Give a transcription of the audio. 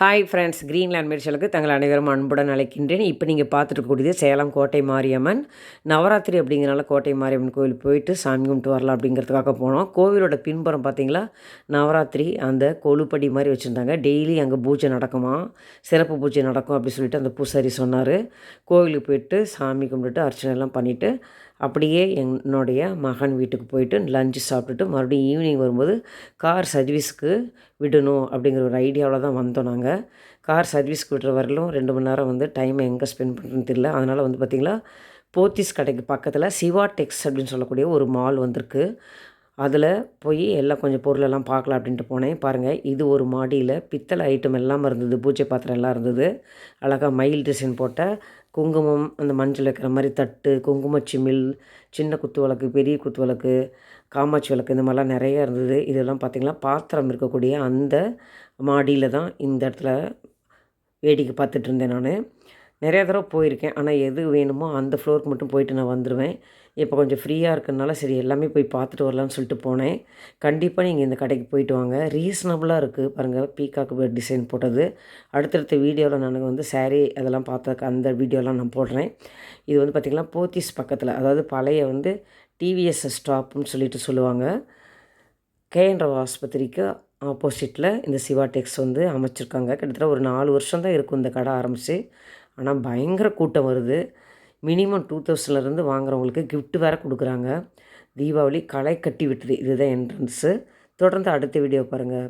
Hi friends Greenland மிர்ச்சலுக்கு தங்கள் அனைவரும் அன்புடன் அழைக்கின்றேன். இப்போ நீங்கள் பார்த்துட்டு இருக்கக்கூடியது சேலம் கோட்டை மாரியம்மன். நவராத்திரி அப்படிங்கிறனால கோட்டை மாரியம்மன் கோவில் போயிட்டு சாமி கும்பிட்டு வரலாம் அப்படிங்கிறதுக்காக போனோம். கோவிலோட பின்புறம் பார்த்தீங்களா? நவராத்திரி அந்த கொழுப்படி மாதிரி வச்சுருந்தாங்க. டெய்லி அங்கே பூஜை நடக்குமா? சிறப்பு பூஜை நடக்கும் அப்படின்னு சொல்லிட்டு அந்த பூசாரி சொன்னார். கோவிலுக்கு போயிட்டு சாமி கும்பிட்டுட்டு அர்ச்சனை எல்லாம் பண்ணிவிட்டு அப்படியே என்னுடைய மகன் வீட்டுக்கு போயிட்டு லஞ்சு சாப்பிட்டுட்டு மறுபடியும் ஈவினிங் வரும்போது கார் சர்வீஸுக்கு விடணும் அப்படிங்கிற ஒரு ஐடியாவில் தான் வந்தோம் நாங்கள் கார் சர்வீஸ்க்கு விடுற வரலும் ரெண்டு மணி நேரம் வந்து டைமை எங்கே ஸ்பெண்ட் பண்ணுறதுன்னு தெரியல. அதனால் வந்து பார்த்திங்கன்னா போத்திஸ் கடைக்கு பக்கத்தில் சிவா டெக்ஸ் அப்படின்னு சொல்லக்கூடிய ஒரு மால் வந்திருக்கு. அதில் போய் எல்லாம் கொஞ்சம் பொருளெல்லாம் பார்க்கலாம் அப்படின்ட்டு போனேன். பாருங்கள் இது ஒரு மாடியில் பித்தளை ஐட்டம் எல்லாம் இருந்தது. பூஜை பாத்திரம் எல்லாம் இருந்தது. அழகாக மயில் டிசைன் போட்ட குங்குமம் அந்த மஞ்சள் வைக்கிற மாதிரி தட்டு குங்கும சிமிழ் சின்ன குத்து விளக்கு பெரிய குத்து விளக்கு காமாட்சி விளக்கு இந்த மாதிரிலாம் நிறையா இருந்தது. இதெல்லாம் பார்த்திங்கன்னா பாத்திரம் இருக்கக்கூடிய அந்த மாடியில் தான் இந்த இடத்துல வேடிக்கை பார்த்துட்டு இருந்தேன் நான். நிறைய தடவை போயிருக்கேன். ஆனால் எது வேணுமோ அந்த ஃப்ளோருக்கு மட்டும் போயிட்டு நான் வந்துடுவேன் இப்போ கொஞ்சம் ஃப்ரீயாக இருக்கிறதுனால சரி எல்லாமே போய் பார்த்துட்டு வரலான்னு சொல்லிட்டு போனேன். கண்டிப்பாக நீங்கள் இந்த கடைக்கு போயிட்டு வாங்க. ரீசனபுளாக இருக்குது பாருங்கள் பீகாக்கு டிசைன் போட்டது. அடுத்தடுத்த வீடியோவில் நான் வந்து சாரீ அதெல்லாம் பார்த்த அந்த வீடியோலாம் நான் போடுறேன். இது வந்து பார்த்திங்கன்னா போத்தீஸ் பக்கத்தில் அதாவது பழைய வந்து டிவிஎஸ் ஸ்டாப்னு சொல்லிட்டு சொல்லுவாங்க. கேஎன்ராவ் ஆஸ்பத்திரிக்கு ஆப்போசிட்டில் இந்த சிவா டெக்ஸ் வந்து அமைச்சிருக்காங்க. கிட்டத்தட்ட ஒரு நாலு வருஷம் தான் இருக்கும் இந்த கடை ஆரம்பித்து ஆனால் பயங்கர கூட்டம் வருது. மினிமம் டூ தௌசண்ட்லேருந்து வாங்குறவங்களுக்கு கிஃப்ட் வேறு கொடுக்குறாங்க. தீபாவளி களை கட்டி விட்டுது இதுதான் என்ட்ரன்ஸு தொடர்ந்து அடுத்த வீடியோ பாருங்கள்